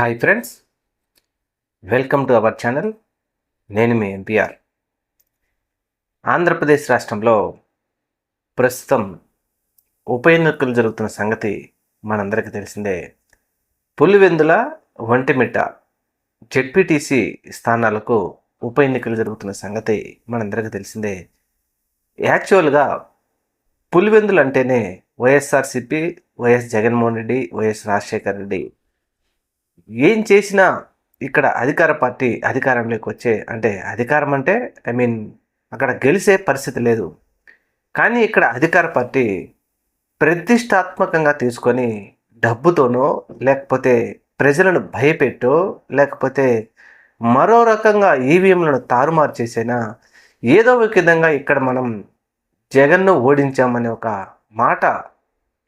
Hi friends welcome to our channel నేను మీ NPR Andhra Pradesh రాష్ట్రంలో ప్రస్తుతం ఉప ఎన్నికలు జరుగుతున్న సంగతి మనందరికీ తెలిసిందే. పులివెందుల ఒంటిమిట్ట జెడ్పీటీసీ స్థానాలకు ఉప ఎన్నికలు జరుగుతున్న సంగతి మనందరికీ తెలిసిందే. యాక్చువల్గా పులివెందులు అంటేనే YSRCP YS Jaganmohan Reddy YS Rajasekhar Reddy ఏం చేసినా ఇక్కడ అధికార పార్టీ అధికారంలోకి వచ్చే అంటే అధికారం అంటే ఐ మీన్ అక్కడ గెలిచే పరిస్థితి లేదు. కానీ ఇక్కడ అధికార పార్టీ ప్రతిష్టాత్మకంగా తీసుకొని డబ్బుతోనో లేకపోతే ప్రజలను భయపెట్టో లేకపోతే మరో రకంగా ఈవీఎంలను తారుమారు చేసైనా ఏదో ఒక విధంగా ఇక్కడ మనం జగన్ను ఓడించామనే ఒక మాట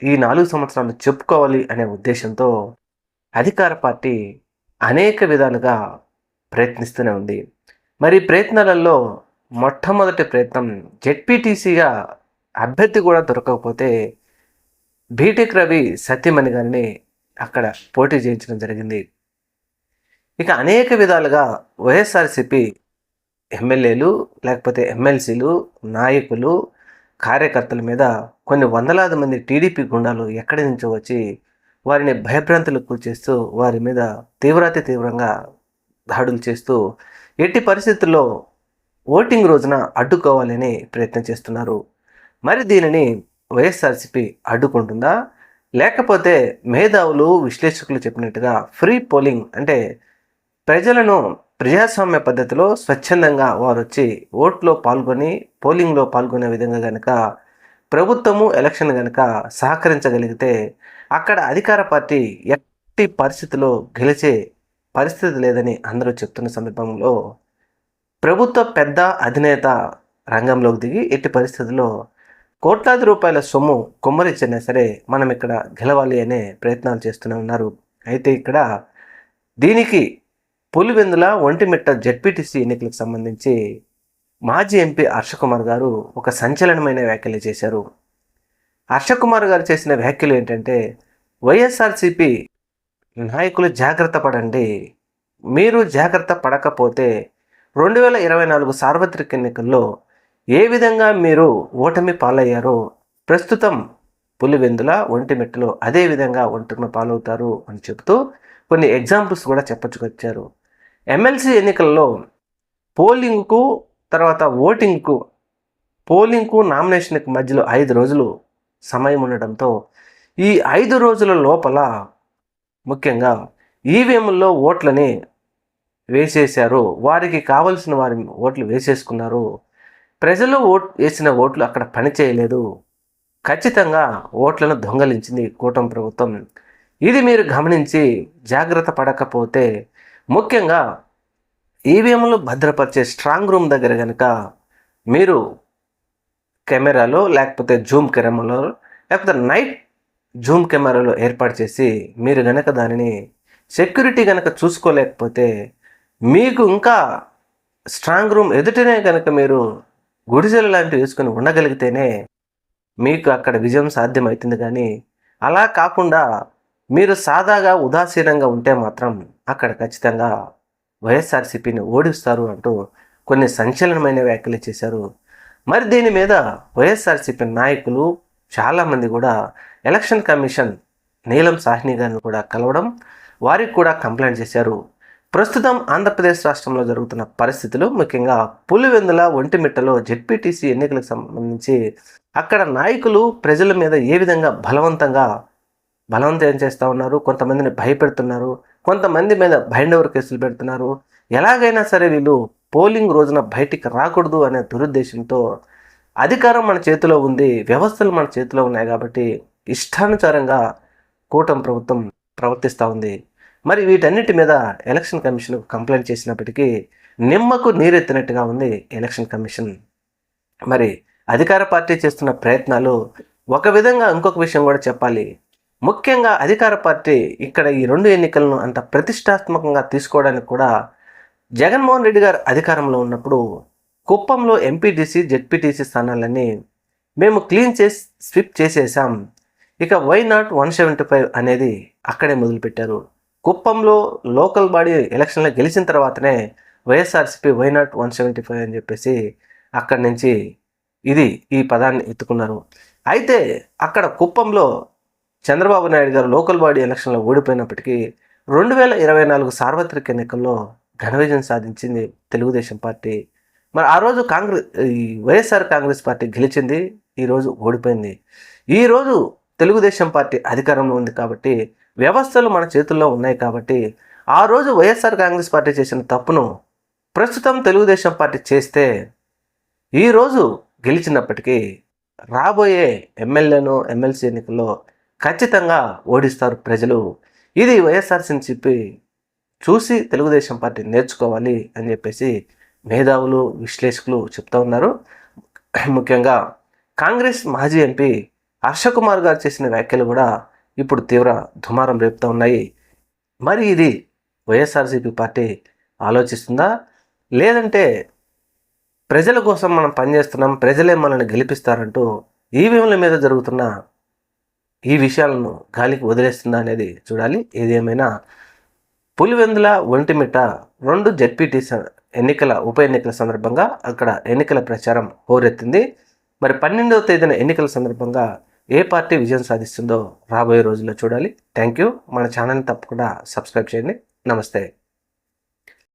ఈ నాలుగు సంవత్సరాలు చెప్పుకోవాలి అనే ఉద్దేశంతో అధికార పార్టీ అనేక విధాలుగా ప్రయత్నిస్తూనే ఉంది. మరి ప్రయత్నాలలో మొట్టమొదటి ప్రయత్నం జెడ్పీటీసీగా అభ్యర్థి కూడా దొరకకపోతే బీటెక్ రవి సత్యమణి గారిని అక్కడ పోటీ చేయించడం జరిగింది. ఇక అనేక విధాలుగా వైఎస్ఆర్సిపి ఎమ్మెల్యేలు లేకపోతే ఎమ్మెల్సీలు నాయకులు కార్యకర్తల మీద కొన్ని వందలాది మంది టీడీపీ గుండాలు ఎక్కడి నుంచో వచ్చి వారిని భయభ్రాంతులకు గురిచేస్తూ వారి మీద తీవ్రాతి తీవ్రంగా దాడులు చేస్తూ ఎట్టి పరిస్థితుల్లో ఓటింగ్ రోజున అడ్డుకోవాలని ప్రయత్నం చేస్తున్నారు. మరి దీనిని వైఎస్ఆర్సిపి అడ్డుకుంటుందా? లేకపోతే మేధావులు విశ్లేషకులు చెప్పినట్టుగా ఫ్రీ పోలింగ్ అంటే ప్రజలను ప్రజాస్వామ్య పద్ధతిలో స్వచ్ఛందంగా వారు వచ్చి ఓట్లో పాల్గొని పోలింగ్లో పాల్గొనే విధంగా కనుక ప్రభుత్వము ఎలక్షన్ కనుక సహకరించగలిగితే అక్కడ అధికార పార్టీ ఎట్టి పరిస్థితిలో గెలిచే పరిస్థితి లేదని అందరూ చెప్తున్న సందర్భంలో ప్రభుత్వ పెద్ద అధినేత రంగంలోకి దిగి ఎట్టి పరిస్థితుల్లో కోట్లాది రూపాయల సొమ్ము కొమ్మరిచ్చినా సరే మనం ఇక్కడ గెలవాలి అనే ప్రయత్నాలు చేస్తూనే ఉన్నారు. అయితే ఇక్కడ దీనికి పులివెందుల ఒంటిమిట్ట జెడ్పీటీసీ ఎన్నికలకు సంబంధించి మాజీ ఎంపీ హర్షకుమార్ గారు ఒక సంచలనమైన వ్యాఖ్యలు చేశారు. హర్షకుమార్ గారు చేసిన వ్యాఖ్యలు ఏంటంటే వైఎస్ఆర్సిపి నాయకులు జాగ్రత్త పడండి మీరు జాగ్రత్త పడకపోతే రెండు వేల ఇరవై నాలుగు సార్వత్రిక ఎన్నికల్లో ఏ విధంగా మీరు ఓటమి పాలయ్యారో ప్రస్తుతం పులివెందుల ఒంటిమిట్టలో అదే విధంగా ఒంటిమి పాలవుతారు అని చెబుతూ కొన్ని ఎగ్జాంపుల్స్ కూడా చెప్పచ్చుకొచ్చారు. ఎమ్మెల్సీ ఎన్నికల్లో పోలింగ్కు తర్వాత ఓటింగ్కు పోలింగ్కు నామినేషన్కి మధ్యలో ఐదు రోజులు సమయం ఉండడంతో ఈ ఐదు రోజుల లోపల ముఖ్యంగా ఈవీఎంల్లో ఓట్లని వేసేశారు. వారికి కావలసిన వారి ఓట్లు వేసేసుకున్నారు. ప్రజలు ఓట్ వేసిన ఓట్లు అక్కడ పని చేయలేదు ఖచ్చితంగా ఓట్లను దొంగలించింది కూటమి ప్రభుత్వం. ఇది మీరు గమనించి జాగ్రత్త పడకపోతే ముఖ్యంగా ఈవీఎంలు భద్రపరిచే స్ట్రాంగ్ రూమ్ దగ్గర కనుక మీరు కెమెరాలో లేకపోతే జూమ్ కెమెరాలో లేకపోతే నైట్ జూమ్ కెమెరాలో ఏర్పాటు చేసి మీరు గనక దానిని సెక్యూరిటీ కనుక చూసుకోలేకపోతే మీకు ఇంకా స్ట్రాంగ్ రూమ్ ఎదుటనే కనుక మీరు గుడిసెలు లాంటివి వేసుకొని ఉండగలిగితేనే మీకు అక్కడ విజయం సాధ్యమవుతుంది కానీ అలా కాకుండా మీరు సాదాగా ఉదాసీనంగా ఉంటే మాత్రం అక్కడ ఖచ్చితంగా వైఎస్ఆర్సీపీని ఓడిస్తారు అంటూ కొన్ని సంచలనమైన వ్యాఖ్యలు చేశారు మరి దీని మీద వైఎస్ఆర్సీపీ నాయకులు చాలామంది కూడా ఎలక్షన్ కమిషన్ నీలం సాహ్ని గారిని కూడా కలవడం వారికి కూడా కంప్లైంట్ చేశారు. ప్రస్తుతం ఆంధ్రప్రదేశ్ రాష్ట్రంలో జరుగుతున్న పరిస్థితులు ముఖ్యంగా పులివెందుల ఒంటిమిట్టలో జెడ్పీటీసీ ఎన్నికలకు సంబంధించి అక్కడ నాయకులు ప్రజల మీద ఏ విధంగా బలవంతంగా బలవంతం చేస్తూ ఉన్నారు కొంతమందిని భయపెడుతున్నారు కొంతమంది మీద బైండవర్ కేసులు పెడుతున్నారు ఎలాగైనా సరే వీళ్ళు పోలింగ్ రోజున బయటికి రాకూడదు అనే దురుద్దేశంతో అధికారం మన చేతిలో ఉంది వ్యవస్థలు మన చేతిలో ఉన్నాయి కాబట్టి ఇష్టానుసారంగా కూటమి ప్రభుత్వం ప్రవర్తిస్తూ ఉంది. మరి వీటన్నిటి మీద ఎలక్షన్ కమిషన్ కంప్లైంట్ చేసినప్పటికీ నిమ్మకు నీరెత్తినట్టుగా ఉంది ఎలక్షన్ కమిషన్. మరి అధికార పార్టీ చేస్తున్న ప్రయత్నాలు ఒక విధంగా ఇంకొక విషయం కూడా చెప్పాలి. ముఖ్యంగా అధికార పార్టీ ఇక్కడ ఈ రెండు ఎన్నికలను అంత ప్రతిష్టాత్మకంగా తీసుకోవడానికి కూడా జగన్మోహన్ రెడ్డి గారు అధికారంలో ఉన్నప్పుడు కుప్పంలో ఎంపీటీసీ జెడ్పీటీసీ స్థానాలన్నీ మేము క్లీన్ చేసి స్విప్ చేసేసాం ఇక why not one seventy five అనేది అక్కడే మొదలుపెట్టారు. కుప్పంలో లోకల్ బాడీ ఎలక్షన్లో గెలిచిన తర్వాతనే YSRCP why not one seventy five అని చెప్పేసి అక్కడి నుంచి ఇది ఈ పదాన్ని ఎత్తుకున్నారు. అయితే అక్కడ కుప్పంలో చంద్రబాబు నాయుడు గారు లోకల్ బాడీ ఎలక్షన్లో ఓడిపోయినప్పటికీ రెండు వేల ఇరవై నాలుగు సార్వత్రిక ఎన్నికల్లో ఘన విజయం సాధించింది తెలుగుదేశం పార్టీ. మరి ఆ రోజు కాంగ్రెస్ ఈ వైఎస్ఆర్ కాంగ్రెస్ పార్టీ గెలిచింది ఈరోజు ఓడిపోయింది. ఈరోజు తెలుగుదేశం పార్టీ అధికారంలో ఉంది కాబట్టి వ్యవస్థలు మన చేతుల్లో ఉన్నాయి కాబట్టి ఆ రోజు వైఎస్ఆర్ కాంగ్రెస్ పార్టీ చేసిన తప్పును ప్రస్తుతం తెలుగుదేశం పార్టీ చేస్తే ఈరోజు గెలిచినప్పటికీ రాబోయే ఎమ్మెల్యేను ఎమ్మెల్సీ ఎన్నికల్లో ఖచ్చితంగా ఓడిస్తారు ప్రజలు. ఇది వైఎస్ఆర్సీని చెప్పి చూసి తెలుగుదేశం పార్టీ నేర్చుకోవాలి అని చెప్పేసి మేధావులు విశ్లేషకులు చెప్తా ఉన్నారు. ముఖ్యంగా కాంగ్రెస్ మాజీ ఎంపీ హర్షకుమార్ గారు చేసిన వ్యాఖ్యలు కూడా ఇప్పుడు తీవ్ర దుమారం రేపుతూ ఉన్నాయి. మరి ఇది వైఎస్ఆర్సీపీ పార్టీ ఆలోచిస్తుందా? లేదంటే ప్రజల కోసం మనం పనిచేస్తున్నాం ప్రజలే మనల్ని గెలిపిస్తారంటూ ఈవీఎంల మీద జరుగుతున్న ఈ విషయాలను గాలికి వదిలేస్తుందా అనేది చూడాలి. ఏదేమైనా పులివెందుల ఒంటిమిట్ట రెండు జడ్పీటీ ఎన్నికల ఉప ఎన్నికల సందర్భంగా అక్కడ ఎన్నికల ప్రచారం హోరెత్తింది. మరి పన్నెండవ తేదీన ఎన్నికల సందర్భంగా ఏ పార్టీ విజయం సాధిస్తుందో రాబోయే రోజుల్లో చూడాలి. థ్యాంక్ యూ మన ఛానల్ని తప్పకుండా సబ్స్క్రైబ్ చేయండి. నమస్తే.